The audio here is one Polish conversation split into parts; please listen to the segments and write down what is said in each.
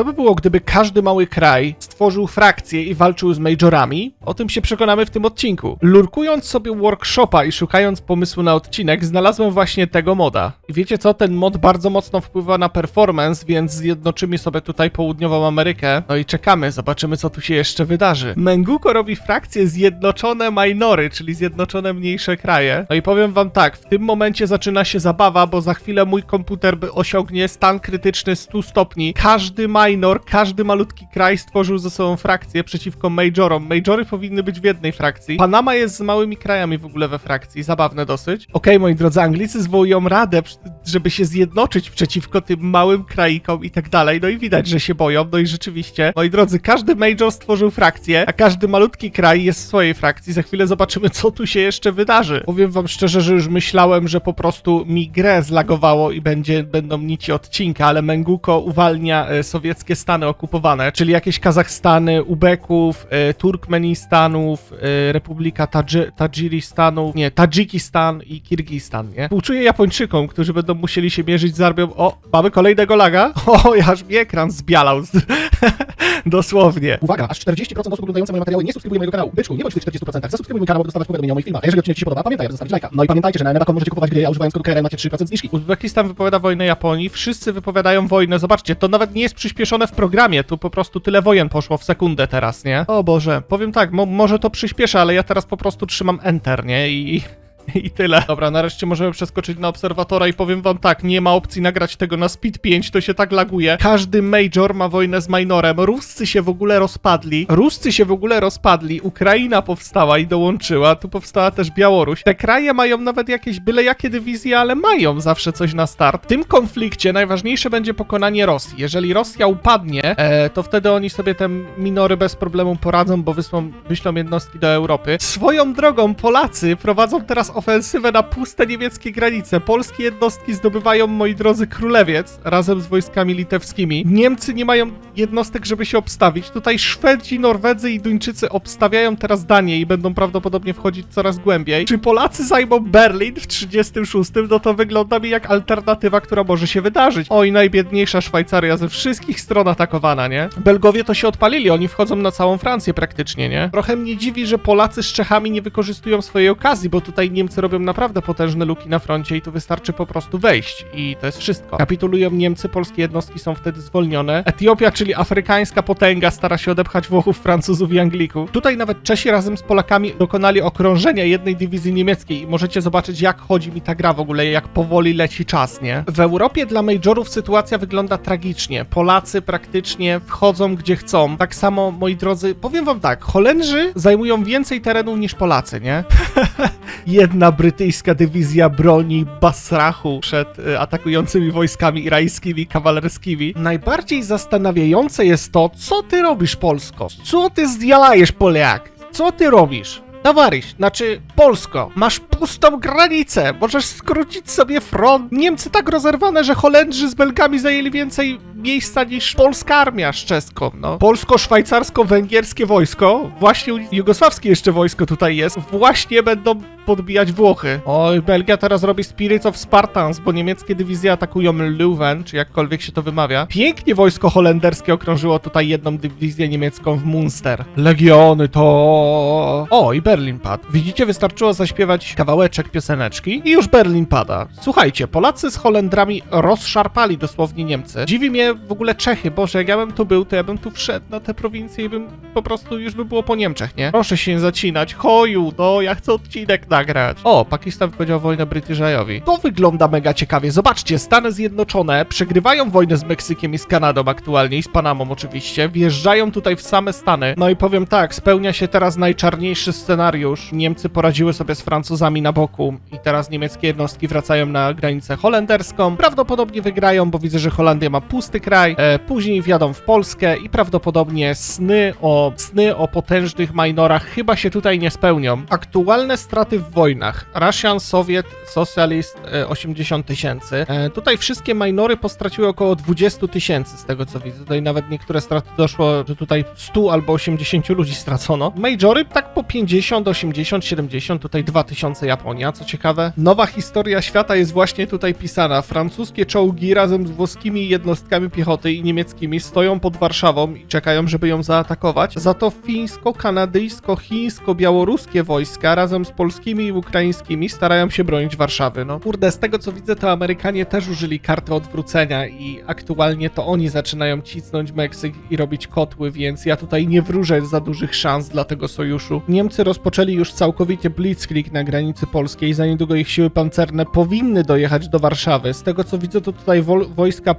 To by było, gdyby każdy mały kraj stworzył frakcję i walczył z majorami. O tym się przekonamy w tym odcinku. Lurkując sobie workshopa i szukając pomysłu na odcinek, znalazłem właśnie tego moda. I wiecie co? Ten mod bardzo mocno wpływa na performance, więc zjednoczymy sobie tutaj południową Amerykę. No i czekamy, zobaczymy co tu się jeszcze wydarzy. Menguko robi frakcję Zjednoczone Minory, czyli Zjednoczone Mniejsze Kraje. No i powiem wam tak, w tym momencie zaczyna się zabawa, bo za chwilę mój komputer osiągnie stan krytyczny 100 stopni. Każdy minor, każdy malutki kraj stworzył ze sobą frakcję przeciwko majorom. Majory powinny być w jednej frakcji. Panama jest z małymi krajami w ogóle we frakcji, zabawne dosyć. Okej, moi drodzy, Anglicy zwołują radę, żeby się zjednoczyć przeciwko tym małym kraikom i tak dalej. No i widać, że się boją. No i rzeczywiście, moi drodzy, każdy major stworzył frakcję, a każdy malutki kraj jest w swojej frakcji. Za chwilę zobaczymy, co tu się jeszcze wydarzy. Powiem wam szczerze, że już myślałem, że po prostu mi grę zlagowało i będzie, będą nici odcinka, ale Menguko uwalnia e, sowieckie stany okupowane, czyli jakieś Kazachstany, Ubeków, e, Turkmenistanów, e, Republika Tadży, Tadżiristanu, nie, Tadżykistan i Kirgistan, nie? Współczuję Japończykom, którzy będą musieli się mierzyć z armią. O, mamy kolejnego laga? O, aż mi ekran zbialał. Dosłownie. Uwaga, aż 40% osób oglądających moje materiały nie subskrybuje mojego kanału. Byczku, nie bądź w tych 40%. Zasubskrybuj mój kanał, aby dostawać powiadomienia o moich filmach. A jeżeli odcinek Ci się podoba, pamiętaj, aby zostawić lajka. No i pamiętajcie, że na Eneba.com możecie kupować gry, a używając kodu KRL macie 3% zniżki. Uzbekistan wypowiada wojnę Japonii, wszyscy wypowiadają wojnę. Zobaczcie, to nawet nie jest przyspieszone w programie, tu po prostu tyle wojen poszło w sekundę teraz, nie? O Boże, powiem tak, mo może to przyspiesza, ale ja teraz po prostu trzymam Enter, nie? I... I tyle. Dobra, nareszcie możemy przeskoczyć na obserwatora i powiem wam tak, nie ma opcji nagrać tego na Speed 5, to się tak laguje. Każdy major ma wojnę z minorem. Ruscy się w ogóle rozpadli. Ruscy się w ogóle rozpadli. Ukraina powstała i dołączyła. Tu powstała też Białoruś. Te kraje mają nawet jakieś byle jakie dywizje, ale mają zawsze coś na start. W tym konflikcie najważniejsze będzie pokonanie Rosji. Jeżeli Rosja upadnie, e, to wtedy oni sobie te minory bez problemu poradzą, bo wysłą, wyślą jednostki do Europy. Swoją drogą Polacy prowadzą teraz ofensywę na puste niemieckie granice. Polskie jednostki zdobywają, moi drodzy, Królewiec razem z wojskami litewskimi. Niemcy nie mają jednostek, żeby się obstawić. Tutaj Szwedzi, Norwedzy i Duńczycy obstawiają teraz Danię i będą prawdopodobnie wchodzić coraz głębiej. Czy Polacy zajmą Berlin w 36? No to wygląda mi jak alternatywa, która może się wydarzyć. Oj, najbiedniejsza Szwajcaria ze wszystkich stron atakowana, nie? Belgowie to się odpalili, oni wchodzą na całą Francję praktycznie, nie? Trochę mnie dziwi, że Polacy z Czechami nie wykorzystują swojej okazji, bo tutaj Niemcy robią naprawdę potężne luki na froncie i tu wystarczy po prostu wejść i to jest wszystko. Kapitulują Niemcy, polskie jednostki są wtedy zwolnione. Etiopia, czyli afrykańska potęga, stara się odepchać Włochów, Francuzów i Anglików. Tutaj nawet Czesi razem z Polakami dokonali okrążenia jednej dywizji niemieckiej i możecie zobaczyć, jak chodzi mi ta gra w ogóle, jak powoli leci czas, nie? W Europie dla majorów sytuacja wygląda tragicznie. Polacy praktycznie wchodzą gdzie chcą. Tak samo, moi drodzy, powiem wam tak, Holendrzy zajmują więcej terenu niż Polacy, nie? Jedna brytyjska dywizja broni Basrachu przed e, atakującymi wojskami irańskimi, kawalerskimi. Najbardziej zastanawiające jest to, co ty robisz, Polsko? Co ty zjalajesz, Poliak? Co ty robisz? Towaryś, znaczy Polsko, masz pustą granicę, możesz skrócić sobie front. Niemcy tak rozerwane, że Holendrzy z Belgami zajęli więcej miejsca niż polska armia z czeską, no. Polsko-szwajcarsko-węgierskie wojsko, właśnie jugosławskie jeszcze wojsko tutaj jest, właśnie będą podbijać Włochy. Oj, Belgia teraz robi Spirits of Spartans, bo niemieckie dywizje atakują Leuven, czy jakkolwiek się to wymawia. Pięknie wojsko holenderskie okrążyło tutaj jedną dywizję niemiecką w Munster. Legiony to... O, i Berlin padł. Widzicie, wystarczyło zaśpiewać kawałeczek pioseneczki i już Berlin pada. Słuchajcie, Polacy z Holendrami rozszarpali dosłownie Niemcy. Dziwi mnie w ogóle Czechy, Boże, jak ja bym tu był, to ja bym tu wszedł na te prowincje i bym po prostu już by było po Niemczech, nie? Proszę się nie zacinać. Hoju, no, ja chcę odcinek nagrać. O, Pakistan wypowiedział wojnę Brytyjszajowi. To wygląda mega ciekawie. Zobaczcie, Stany Zjednoczone przegrywają wojnę z Meksykiem i z Kanadą aktualnie i z Panamą oczywiście. Wjeżdżają tutaj w same Stany. No i powiem tak, spełnia się teraz najczarniejszy scenariusz. Niemcy poradziły sobie z Francuzami na boku i teraz niemieckie jednostki wracają na granicę holenderską. Prawdopodobnie wygrają, bo widzę, że Holandia ma pusty kraj. E, później wjadą w Polskę i prawdopodobnie sny o, sny o potężnych minorach chyba się tutaj nie spełnią. Aktualne straty w wojnach. Russian, Soviet, Socialist e, 80 tysięcy. E, tutaj wszystkie minory postraciły około 20 tysięcy z tego co widzę. Tutaj nawet niektóre straty doszło, że tutaj 100 albo 80 ludzi stracono. Majory tak po 50, 80, 70, tutaj 2000 Japonia, co ciekawe. Nowa historia świata jest właśnie tutaj pisana. Francuskie czołgi razem z włoskimi jednostkami piechoty i niemieckimi stoją pod Warszawą i czekają, żeby ją zaatakować. Za to fińsko-kanadyjsko-chińsko-białoruskie wojska razem z polskimi i ukraińskimi starają się bronić Warszawy. No kurde, z tego co widzę, to Amerykanie też użyli karty odwrócenia i aktualnie to oni zaczynają cisnąć Meksyk i robić kotły, więc ja tutaj nie wróżę za dużych szans dla tego sojuszu. Niemcy rozpoczęli już całkowicie blitzkrieg na granicy polskiej, za niedługo ich siły pancerne powinny dojechać do Warszawy. Z tego co widzę, to tutaj wojska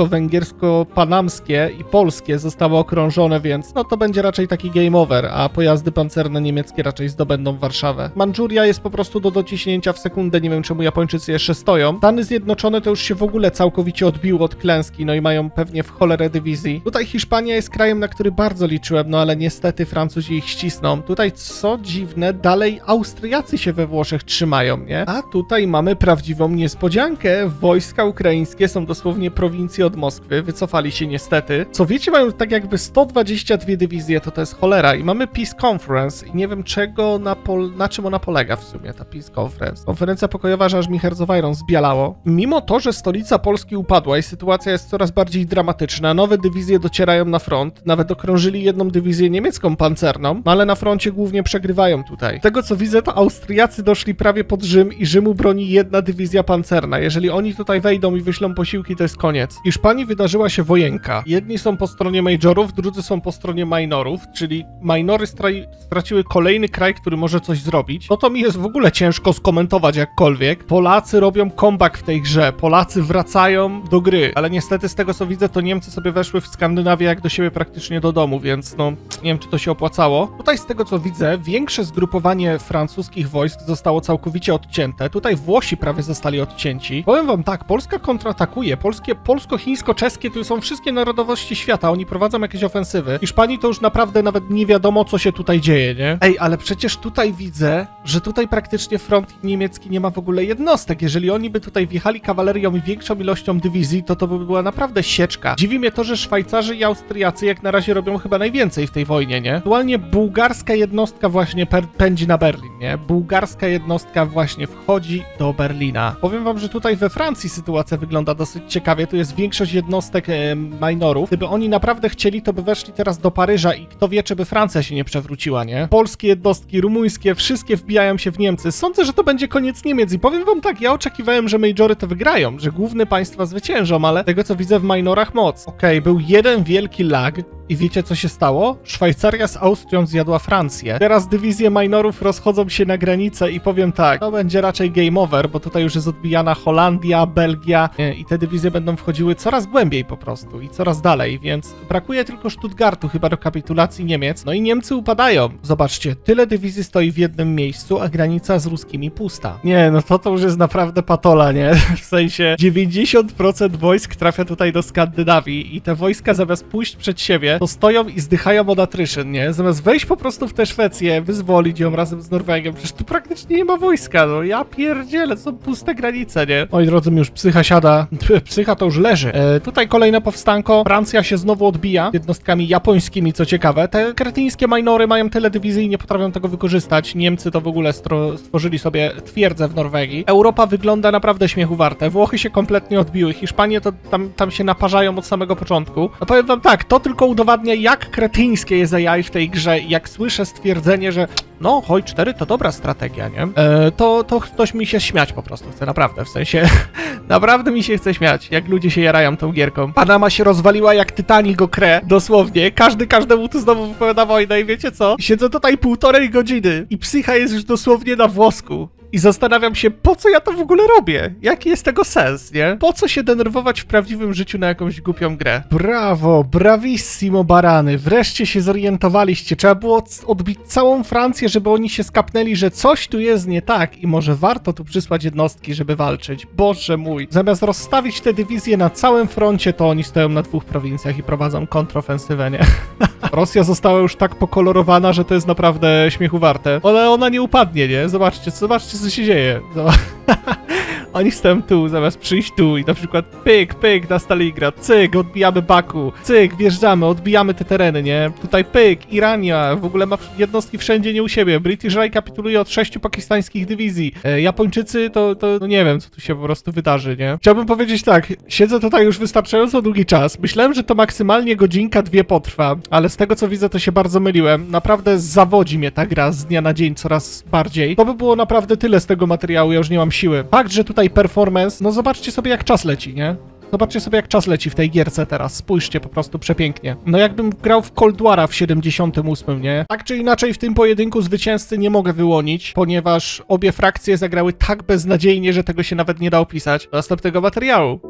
polsko-chińsko-węgiersko-panamskie i polskie zostały okrążone, więc no to będzie raczej taki game over, a pojazdy pancerne niemieckie raczej zdobędą Warszawę. Mandżuria jest po prostu do dociśnięcia w sekundę, nie wiem czemu Japończycy jeszcze stoją. Stany Zjednoczone to już się w ogóle całkowicie odbiły od klęski, no i mają pewnie w cholerę dywizji. Tutaj Hiszpania jest krajem, na który bardzo liczyłem, no ale niestety Francuzi ich ścisną. Tutaj, co dziwne, dalej Austriacy się we Włoszech trzymają, nie? A tutaj mamy prawdziwą niespodziankę. Wojska ukraińskie są dosłownie prowincje od Moskwy, wycofali się niestety. Sowieci mają tak jakby 122 dywizje, to to jest cholera. I mamy Peace Conference i nie wiem czego, na, pol- na czym ona polega w sumie, ta Peace Conference. Konferencja pokojowa, że aż mi Herzowajron zbialało. Mimo to, że stolica Polski upadła i sytuacja jest coraz bardziej dramatyczna, nowe dywizje docierają na front, nawet okrążyli jedną dywizję niemiecką pancerną, ale na froncie głównie przegrywają tutaj. Z tego co widzę, to Austriacy doszli prawie pod Rzym i Rzymu broni jedna dywizja pancerna. Jeżeli oni tutaj wejdą i wyślą posiłki, to jest koniec. W Hiszpanii wydarzyła się wojenka. Jedni są po stronie majorów, drudzy są po stronie minorów, czyli minory stra- straciły kolejny kraj, który może coś zrobić. No to mi jest w ogóle ciężko skomentować jakkolwiek. Polacy robią comeback w tej grze. Polacy wracają do gry, ale niestety z tego co widzę, to Niemcy sobie weszły w Skandynawię jak do siebie praktycznie do domu, więc no nie wiem, czy to się opłacało. Tutaj z tego co widzę, większe zgrupowanie francuskich wojsk zostało całkowicie odcięte. Tutaj Włosi prawie zostali odcięci. Powiem wam tak, Polska kontratakuje. Polskie, polsko-chińsko-czeskie tu są wszystkie narodowości świata. Oni prowadzą jakieś ofensywy. Hiszpanii to już naprawdę nawet nie wiadomo, co się tutaj dzieje, nie? Ej, ale przecież tutaj widzę, że tutaj praktycznie front niemiecki nie ma w ogóle jednostek. Jeżeli oni by tutaj wjechali kawalerią i większą ilością dywizji, to to by była naprawdę sieczka. Dziwi mnie to, że Szwajcarzy i Austriacy jak na razie robią chyba najwięcej w tej wojnie, nie? Aktualnie bułgarska jednostka właśnie pędzi na Berlin, nie? Bułgarska jednostka właśnie wchodzi do Berlina. Powiem wam, że tutaj we Francji sytuacja wygląda dosyć ciekawie. Tu jest większość jednostek e, minorów. Gdyby oni naprawdę chcieli, to by weszli teraz do Paryża i kto wie, czy by Francja się nie przewróciła, nie? Polskie jednostki, rumuńskie, wszystkie wbijają się w Niemcy. Sądzę, że to będzie koniec Niemiec i powiem wam tak, ja oczekiwałem, że majory to wygrają, że główne państwa zwyciężą, ale tego co widzę w minorach moc. Okej, był jeden wielki lag i wiecie co się stało? Szwajcaria z Austrią zjadła Francję. Teraz dywizje minorów rozchodzą się na granicę i powiem tak, to będzie raczej game over, bo tutaj już jest odbijana Holandia, Belgia e, i te dywizje będą wchodziły coraz głębiej po prostu i coraz dalej, więc brakuje tylko Stuttgartu chyba do kapitulacji Niemiec. No i Niemcy upadają. Zobaczcie, tyle dywizji stoi w jednym miejscu, a granica z ruskimi pusta. Nie, no to to już jest naprawdę patola, nie? W sensie 90% wojsk trafia tutaj do Skandynawii i te wojska zamiast pójść przed siebie, to stoją i zdychają od atryszyn, nie? Zamiast wejść po prostu w tę Szwecję, wyzwolić ją razem z Norwegią, przecież tu praktycznie nie ma wojska, no ja pierdzielę, to są puste granice, nie? Moi drodzy, już psycha siada, psycha to już leży. E, tutaj kolejne powstanko, Francja się znowu odbija jednostkami japońskimi, co ciekawe. Te kretyńskie minory mają tyle dywizji i nie potrafią tego wykorzystać. Niemcy to w ogóle stworzyli sobie twierdzę w Norwegii. Europa wygląda naprawdę śmiechu warte. Włochy się kompletnie odbiły. Hiszpanie to tam, tam się naparzają od samego początku. No powiem wam tak, to tylko udowadnia, jak kretyńskie jest AI w tej grze. Jak słyszę stwierdzenie, że no, Hoj 4 to dobra strategia, nie? E, to, to ktoś mi się śmiać po prostu chce, naprawdę, w sensie, naprawdę mi się chce śmiać, jak ludzie się jarają tą gierką. Panama się rozwaliła jak Titanic go kre, dosłownie, każdy każdemu tu znowu wypowiada wojnę i wiecie co? Siedzę tutaj półtorej godziny i psycha jest już dosłownie na włosku. I zastanawiam się, po co ja to w ogóle robię? Jaki jest tego sens, nie? Po co się denerwować w prawdziwym życiu na jakąś głupią grę? Brawo, bravissimo barany, wreszcie się zorientowaliście. Trzeba było odbić całą Francję, żeby oni się skapnęli, że coś tu jest nie tak i może warto tu przysłać jednostki, żeby walczyć. Boże mój. Zamiast rozstawić te dywizje na całym froncie, to oni stoją na dwóch prowincjach i prowadzą kontrofensywę, nie? Rosja została już tak pokolorowana, że to jest naprawdę śmiechu warte. Ale ona nie upadnie, nie? Zobaczcie, zobaczcie co się dzieje. Zobacz- Oni stoją tu, zamiast przyjść tu i na przykład pyk, pyk na Stalingrad, cyk, odbijamy Baku, cyk, wjeżdżamy, odbijamy te tereny, nie? Tutaj pyk, Irania, w ogóle ma jednostki wszędzie nie u siebie. British Raj kapituluje od sześciu pakistańskich dywizji. E, Japończycy to, to no nie wiem, co tu się po prostu wydarzy, nie? Chciałbym powiedzieć tak, siedzę tutaj już wystarczająco długi czas. Myślałem, że to maksymalnie godzinka, dwie potrwa, ale z tego co widzę, to się bardzo myliłem. Naprawdę zawodzi mnie ta gra z dnia na dzień coraz bardziej. To by było naprawdę tyle z tego materiału, ja już nie mam siły. Fakt, że tutaj performance, no zobaczcie sobie jak czas leci, nie? Zobaczcie sobie, jak czas leci w tej gierce teraz. Spójrzcie, po prostu przepięknie. No jakbym grał w Cold War'a w 78, nie? Tak czy inaczej, w tym pojedynku zwycięzcy nie mogę wyłonić, ponieważ obie frakcje zagrały tak beznadziejnie, że tego się nawet nie da opisać. Do następnego materiału.